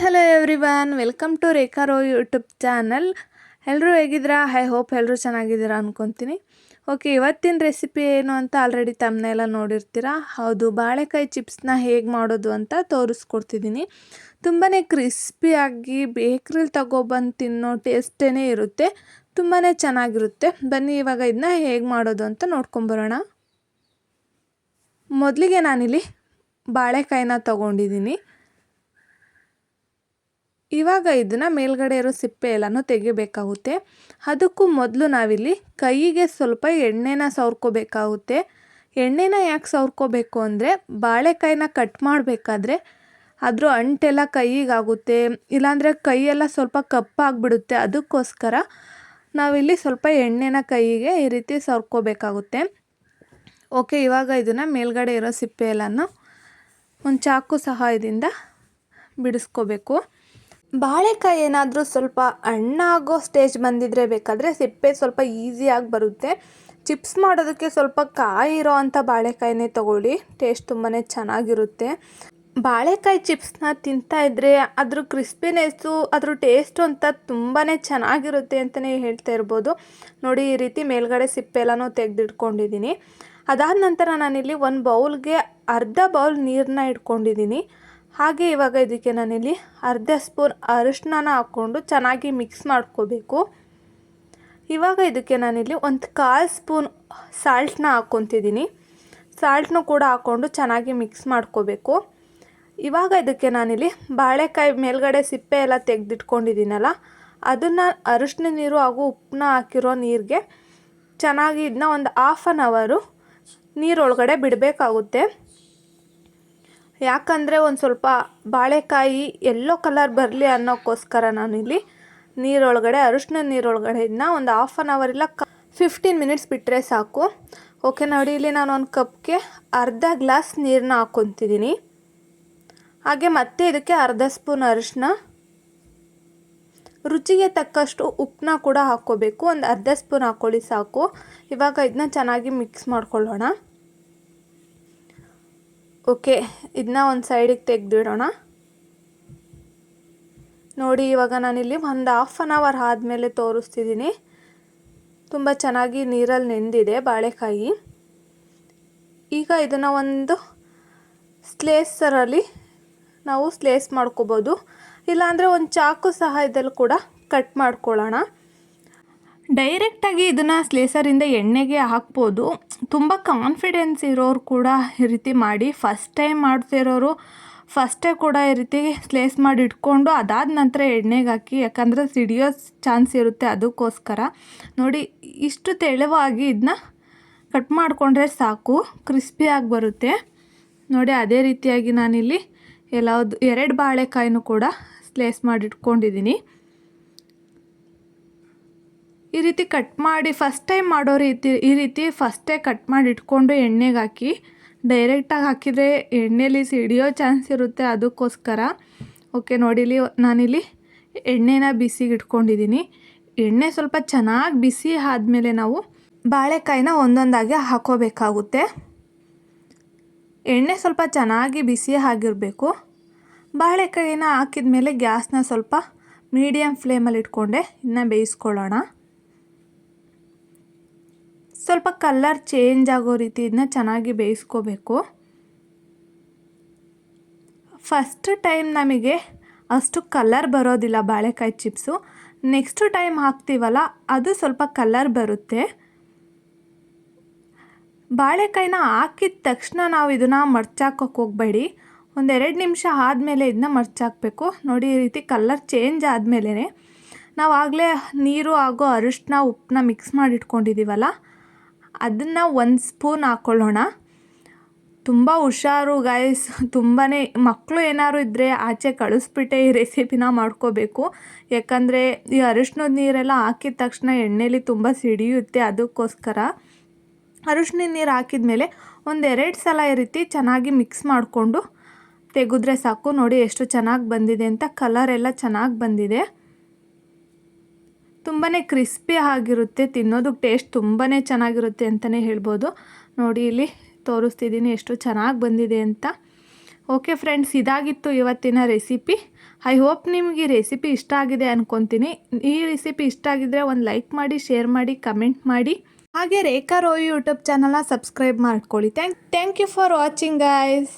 Hello everyone welcome to Rekha Roy YouTube channel. ಎಲ್ಲರೂ ಹೇಗಿದ್ದೀರಾ? I hope ಎಲ್ಲರೂ ಚೆನ್ನಾಗಿದ್ದೀರಾ ಅಂದ್ಕೊತೀನಿ ಓಕೆ, ಇವತ್ತಿನ ರೆಸಿಪಿ ಏನು ಅಂತ ಆಲ್ರೆಡಿ ತಮ್ಮನೆಲ್ಲ ನೋಡಿರ್ತೀರಾ. ಹೌದು, ಬಾಳೆಕಾಯಿ ಚಿಪ್ಸ್ನ ಹೇಗೆ ಮಾಡೋದು ಅಂತ ತೋರಿಸ್ಕೊಡ್ತಿದ್ದೀನಿ. ತುಂಬಾ ಕ್ರಿಸ್ಪಿಯಾಗಿ ಬೇಕ್ರಿಲಿ ತಗೊಬಂದು ತಿನ್ನೋ ಟೇಸ್ಟೇ ಇರುತ್ತೆ. ತುಂಬಾ ಚೆನ್ನಾಗಿರುತ್ತೆ. ಬನ್ನಿ, ಇವಾಗ ಇದನ್ನ ಹೇಗೆ ಮಾಡೋದು ಅಂತ ನೋಡ್ಕೊಂಬರೋಣ. ಮೊದಲಿಗೆ ನಾನಿಲ್ಲಿ ಬಾಳೆಕಾಯಿನ ತಗೊಂಡಿದ್ದೀನಿ. ಇವಾಗ ಇದನ್ನು ಮೇಲ್ಗಡೆ ಇರೋ ಸಿಪ್ಪೆ ಎಲ್ಲನೂ ತೆಗಿಬೇಕಾಗುತ್ತೆ. ಅದಕ್ಕೂ ಮೊದಲು ನಾವಿಲ್ಲಿ ಕೈಗೆ ಸ್ವಲ್ಪ ಎಣ್ಣೆನ ಸವರ್ಕೋಬೇಕಾಗುತ್ತೆ. ಎಣ್ಣೆನ ಯಾಕೆ ಸವರ್ಕೋಬೇಕು ಅಂದರೆ ಬಾಳೆಕಾಯಿನ ಕಟ್ ಮಾಡಬೇಕಾದ್ರೆ ಅದರ ಅಂಟೆಲ್ಲ ಕೈಗಾಗುತ್ತೆ. ಇಲ್ಲಾಂದರೆ ಕೈಯೆಲ್ಲ ಸ್ವಲ್ಪ ಕಪ್ಪಾಗಿಬಿಡುತ್ತೆ. ಅದಕ್ಕೋಸ್ಕರ ನಾವಿಲ್ಲಿ ಸ್ವಲ್ಪ ಎಣ್ಣೆನ ಕೈಗೆ ಈ ರೀತಿ ಸವರ್ಕೋಬೇಕಾಗುತ್ತೆ. ಓಕೆ, ಇವಾಗ ಇದನ್ನು ಮೇಲ್ಗಡೆ ಇರೋ ಸಿಪ್ಪೆ ಎಲ್ಲನೂ ಒಂದು ಚಾಕು ಸಹಾಯದಿಂದ ಬಿಡಿಸ್ಕೋಬೇಕು. ಬಾಳೆಕಾಯಿ ಏನಾದರೂ ಸ್ವಲ್ಪ ಹಣ್ಣಾಗೋ ಸ್ಟೇಜ್ ಬಂದಿದ್ರೆ ಬೇಕಾದರೆ ಸಿಪ್ಪೆ ಸ್ವಲ್ಪ ಈಸಿಯಾಗಿ ಬರುತ್ತೆ. ಚಿಪ್ಸ್ ಮಾಡೋದಕ್ಕೆ ಸ್ವಲ್ಪ ಕಾಯಿ ಇರೋ ಅಂಥ ಬಾಳೆಕಾಯಿನೇ ತೊಗೊಳ್ಳಿ. ಟೇಸ್ಟ್ ತುಂಬಾ ಚೆನ್ನಾಗಿರುತ್ತೆ. ಬಾಳೆಕಾಯಿ ಚಿಪ್ಸ್ನ ತಿಂತಾ ಇದ್ದರೆ ಅದ್ರ ಕ್ರಿಸ್ಪಿನೆಸ್ಸು ಅದ್ರ ಟೇಸ್ಟು ಅಂತ ತುಂಬಾ ಚೆನ್ನಾಗಿರುತ್ತೆ ಅಂತಲೇ ಹೇಳ್ತಾ ಇರ್ಬೋದು. ನೋಡಿ, ಈ ರೀತಿ ಮೇಲ್ಗಡೆ ಸಿಪ್ಪೆ ಎಲ್ಲನೂ ತೆಗೆದಿಟ್ಕೊಂಡಿದ್ದೀನಿ. ಅದಾದ ನಂತರ ನಾನಿಲ್ಲಿ ಒಂದು ಬೌಲ್ಗೆ ಅರ್ಧ ಬೌಲ್ ನೀರನ್ನ ಇಟ್ಕೊಂಡಿದ್ದೀನಿ. ಹಾಗೆ ಇವಾಗ ಇದಕ್ಕೆ ನಾನಿಲ್ಲಿ ಅರ್ಧ ಸ್ಪೂನ್ ಅರಿಶಿನ ಹಾಕ್ಕೊಂಡು ಚೆನ್ನಾಗಿ ಮಿಕ್ಸ್ ಮಾಡ್ಕೋಬೇಕು. ಇವಾಗ ಇದಕ್ಕೆ ನಾನಿಲ್ಲಿ ಒಂದು ಕಾಲು ಸ್ಪೂನ್ ಸಾಲ್ಟ್ನ ಹಾಕ್ಕೊತಿದ್ದೀನಿ. ಸಾಲ್ಟ್ನು ಕೂಡ ಹಾಕ್ಕೊಂಡು ಚೆನ್ನಾಗಿ ಮಿಕ್ಸ್ ಮಾಡ್ಕೋಬೇಕು. ಇವಾಗ ಇದಕ್ಕೆ ನಾನಿಲ್ಲಿ ಬಾಳೆಕಾಯಿ ಮೇಲ್ಗಡೆ ಸಿಪ್ಪೆ ಎಲ್ಲ ತೆಗೆದಿಟ್ಕೊಂಡಿದ್ದೀನಲ್ಲ, ಅದನ್ನು ಅರಿಶಿನ ನೀರು ಹಾಗೂ ಉಪ್ಪನ್ನ ಹಾಕಿರೋ ನೀರಿಗೆ ಚೆನ್ನಾಗಿ ಇದನ್ನ ಒಂದು ಹಾಫ್ ಆನ್ ಅವರು ನೀರೊಳಗಡೆ ಬಿಡಬೇಕಾಗುತ್ತೆ. ಯಾಕಂದರೆ ಒಂದು ಸ್ವಲ್ಪ ಬಾಳೆಕಾಯಿ ಎಲ್ಲೋ ಕಲರ್ ಬರಲಿ ಅನ್ನೋಕ್ಕೋಸ್ಕರ ನಾನಿಲ್ಲಿ ನೀರೊಳಗಡೆ, ಅರಿಶಿನ ನೀರೊಳಗಡೆ ಇದನ್ನ ಒಂದು ಹಾಫ್ ಆನ್ ಅವರ್ ಇಲ್ಲ ಕ ಫಿಫ್ಟೀನ್ ಮಿನಿಟ್ಸ್ ಬಿಟ್ಟರೆ ಸಾಕು. ಓಕೆ ನೋಡಿ, ಇಲ್ಲಿ ನಾನು ಒಂದು ಕಪ್ಗೆ ಅರ್ಧ ಗ್ಲಾಸ್ ನೀರನ್ನ ಹಾಕ್ಕೊತಿದ್ದೀನಿ ಹಾಗೆ ಮತ್ತೆ ಇದಕ್ಕೆ ಅರ್ಧ ಸ್ಪೂನ್ ಅರಿಶಿನ. ರುಚಿಗೆ ತಕ್ಕಷ್ಟು ಉಪ್ಪನ್ನ ಕೂಡ ಹಾಕ್ಕೋಬೇಕು. ಒಂದು ಅರ್ಧ ಸ್ಪೂನ್ ಹಾಕ್ಕೊಳ್ಳಿ ಸಾಕು. ಇವಾಗ ಇದನ್ನ ಚೆನ್ನಾಗಿ ಮಿಕ್ಸ್ ಮಾಡ್ಕೊಳ್ಳೋಣ. ಓಕೆ ಇದನ್ನ ಒಂದು ಸೈಡಿಗೆ ತೆಗೆದಿಡೋಣ. ನೋಡಿ, ಇವಾಗ ನಾನಿಲ್ಲಿ ಒಂದು ಹಾಫ್ ಆನ್ ಅವರ್ ಆದಮೇಲೆ ತೋರಿಸ್ತಿದ್ದೀನಿ ತುಂಬ ಚೆನ್ನಾಗಿ ನೀರಲ್ಲಿ ನೆಂದಿದೆ ಬಾಳೆಕಾಯಿ. ಈಗ ಇದನ್ನು ಒಂದು ಸ್ಲೇಸರಲ್ಲಿ ನಾವು ಸ್ಲೇಸ್ ಮಾಡ್ಕೋಬೋದು. ಇಲ್ಲಾಂದರೆ ಒಂದು ಚಾಕು ಸಹಾಯದಲ್ಲಿ ಕೂಡ ಕಟ್ ಮಾಡ್ಕೊಳ್ಳೋಣ. ಡೈರೆಕ್ಟಾಗಿ ಇದನ್ನು ಸ್ಲೇಸರಿಂದ ಎಣ್ಣೆಗೆ ಹಾಕ್ಬೋದು. ತುಂಬ ಕಾನ್ಫಿಡೆನ್ಸ್ ಇರೋರು ಕೂಡ ಈ ರೀತಿ ಮಾಡಿ ಫಸ್ಟ್ ಟೈಮ್ ಮಾಡ್ತಿರೋರು ಫಸ್ಟೇ ಕೂಡ ಈ ರೀತಿ ಸ್ಲೇಸ್ ಮಾಡಿ ಇಟ್ಕೊಂಡು ಅದಾದ ನಂತರ ಎಣ್ಣೆಗೆ ಹಾಕಿ, ಯಾಕಂದರೆ ಸಿಡಿಯೋ ಚಾನ್ಸ್ ಇರುತ್ತೆ ಅದಕ್ಕೋಸ್ಕರ. ನೋಡಿ, ಇಷ್ಟು ತೆಳುವಾಗಿ ಇದನ್ನ ಕಟ್ ಮಾಡಿಕೊಂಡ್ರೆ ಸಾಕು ಕ್ರಿಸ್ಪಿಯಾಗಿ ಬರುತ್ತೆ. ನೋಡಿ, ಅದೇ ರೀತಿಯಾಗಿ ನಾನಿಲ್ಲಿ ಎಲ್ಲ ಎರಡು ಬಾಳೆಕಾಯಿನೂ ಕೂಡ ಸ್ಲೇಸ್ ಮಾಡಿ ಇಟ್ಕೊಂಡಿದ್ದೀನಿ ಈ ರೀತಿ ಕಟ್ ಮಾಡಿ ಫಸ್ಟ್ ಟೈಮ್ ಮಾಡೋ ರೀತಿ, ಈ ರೀತಿ ಫಸ್ಟೇ ಕಟ್ ಮಾಡಿ ಇಟ್ಕೊಂಡು ಎಣ್ಣೆಗೆ ಹಾಕಿ ಡೈರೆಕ್ಟಾಗಿ ಹಾಕಿದರೆ ಎಣ್ಣೆಲಿ ಸಿಡಿಯೋ ಚಾನ್ಸ್ ಇರುತ್ತೆ ಅದಕ್ಕೋಸ್ಕರ. ಓಕೆ ನೋಡಿಲಿ, ನಾನಿಲ್ಲಿ ಎಣ್ಣೆನ ಬಿಸಿಗೆ ಇಟ್ಕೊಂಡಿದ್ದೀನಿ ಎಣ್ಣೆ ಸ್ವಲ್ಪ ಚೆನ್ನಾಗಿ ಬಿಸಿ ಆದಮೇಲೆ ನಾವು ಬಾಳೆಕಾಯಿನ ಒಂದೊಂದಾಗಿ ಹಾಕೋಬೇಕಾಗುತ್ತೆ. ಎಣ್ಣೆ ಸ್ವಲ್ಪ ಚೆನ್ನಾಗಿ ಬಿಸಿ ಆಗಿರಬೇಕು. ಬಾಳೆಕಾಯಿನ ಹಾಕಿದ ಮೇಲೆ ಗ್ಯಾಸ್ನ ಸ್ವಲ್ಪ ಮೀಡಿಯಮ್ ಫ್ಲೇಮಲ್ಲಿ ಇಟ್ಕೊಂಡೆ, ಇನ್ನು ಬೇಯಿಸ್ಕೊಳ್ಳೋಣ. ಸ್ವಲ್ಪ ಕಲ್ಲರ್ ಚೇಂಜ್ ಆಗೋ ರೀತಿ ಇದನ್ನ ಚೆನ್ನಾಗಿ ಬೇಯಿಸ್ಕೋಬೇಕು. ಫಸ್ಟ್ ಟೈಮ್ ನಮಗೆ ಅಷ್ಟು ಕಲರ್ ಬರೋದಿಲ್ಲ ಬಾಳೆಕಾಯಿ ಚಿಪ್ಸು ನೆಕ್ಸ್ಟ್ ಟೈಮ್ ಹಾಕ್ತೀವಲ್ಲ, ಅದು ಸ್ವಲ್ಪ ಕಲರ್ ಬರುತ್ತೆ. ಬಾಳೆಕಾಯಿನ ಹಾಕಿದ ತಕ್ಷಣ ನಾವು ಇದನ್ನು ಮರ್ಚಾಕೋಕೆ ಹೋಗಬೇಡಿ. ಒಂದೆರಡು ನಿಮಿಷ ಆದಮೇಲೆ ಇದನ್ನ ಮರ್ಚಾಕಬೇಕು. ನೋಡಿ, ಈ ರೀತಿ ಕಲರ್ ಚೇಂಜ್ ಆದಮೇಲೆ ನಾವು ಆಗಲೇ ನೀರು ಹಾಗೂ ಅರಿಶಿನ ಉಪ್ಪನ್ನ ಮಿಕ್ಸ್ ಮಾಡಿ ಇಟ್ಕೊಂಡಿದ್ದೀವಲ್ಲ ಅದನ್ನು ಒಂದು ಸ್ಪೂನ್ ಹಾಕ್ಕೊಳ್ಳೋಣ ತುಂಬ ಹುಷಾರು ಗಾಯ್ಸ್ ತುಂಬಾ ಮಕ್ಕಳು ಏನಾದ್ರು ಇದ್ದರೆ ಆಚೆ ಕಳಿಸ್ಬಿಟ್ಟೆ ಈ ರೆಸಿಪಿನ ಮಾಡ್ಕೋಬೇಕು. ಯಾಕಂದರೆ ಈ ಅರಿಶಿನದ ನೀರೆಲ್ಲ ಹಾಕಿದ ತಕ್ಷಣ ಎಣ್ಣೆಲಿ ತುಂಬ ಸಿಡಿಯುತ್ತೆ ಅದಕ್ಕೋಸ್ಕರ. ಅರಿಶಿನ ನೀರು ಹಾಕಿದ ಮೇಲೆ ಎರಡು ಸಲ ಈ ರೀತಿ ಚೆನ್ನಾಗಿ ಮಿಕ್ಸ್ ಮಾಡಿಕೊಂಡು ತೆಗೆದ್ರೆ ಸಾಕು. ನೋಡಿ ಎಷ್ಟು ಚೆನ್ನಾಗಿ ಬಂದಿದೆ ಅಂತ ಕಲರ್ ಎಲ್ಲ ಚೆನ್ನಾಗಿ ಬಂದಿದೆ. ತುಂಬಾ ಕ್ರಿಸ್ಪಿ ಆಗಿರುತ್ತೆ, ತಿನ್ನೋದಕ್ಕೆ ಟೇಸ್ಟ್ ತುಂಬಾ ಚೆನ್ನಾಗಿರುತ್ತೆ ಅಂತಲೇ ಹೇಳ್ಬೋದು. ನೋಡಿ, ಇಲ್ಲಿ ತೋರಿಸ್ತಿದ್ದೀನಿ ಎಷ್ಟು ಚೆನ್ನಾಗಿ ಬಂದಿದೆ ಅಂತ. ಓಕೆ ಫ್ರೆಂಡ್ಸ್, ಇದಾಗಿತ್ತು ಇವತ್ತಿನ ರೆಸಿಪಿ. ಐ ಹೋಪ್ ನಿಮಗೆ ಈ ರೆಸಿಪಿ ಇಷ್ಟ ಆಗಿದೆ ಅನ್ಕೊತೀನಿ. ಈ ರೆಸಿಪಿ ಇಷ್ಟ ಆಗಿದ್ರೆ ಒಂದು ಲೈಕ್ ಮಾಡಿ, ಶೇರ್ ಮಾಡಿ, ಕಮೆಂಟ್ ಮಾಡಿ. ಹಾಗೆ ರೇಖಾ ರೋಯ್ ಯೂಟ್ಯೂಬ್ ಚಾನಲ್ನ ಸಬ್ಸ್ಕ್ರೈಬ್ ಮಾಡ್ಕೊಳ್ಳಿ. Thank thank you for watching, guys.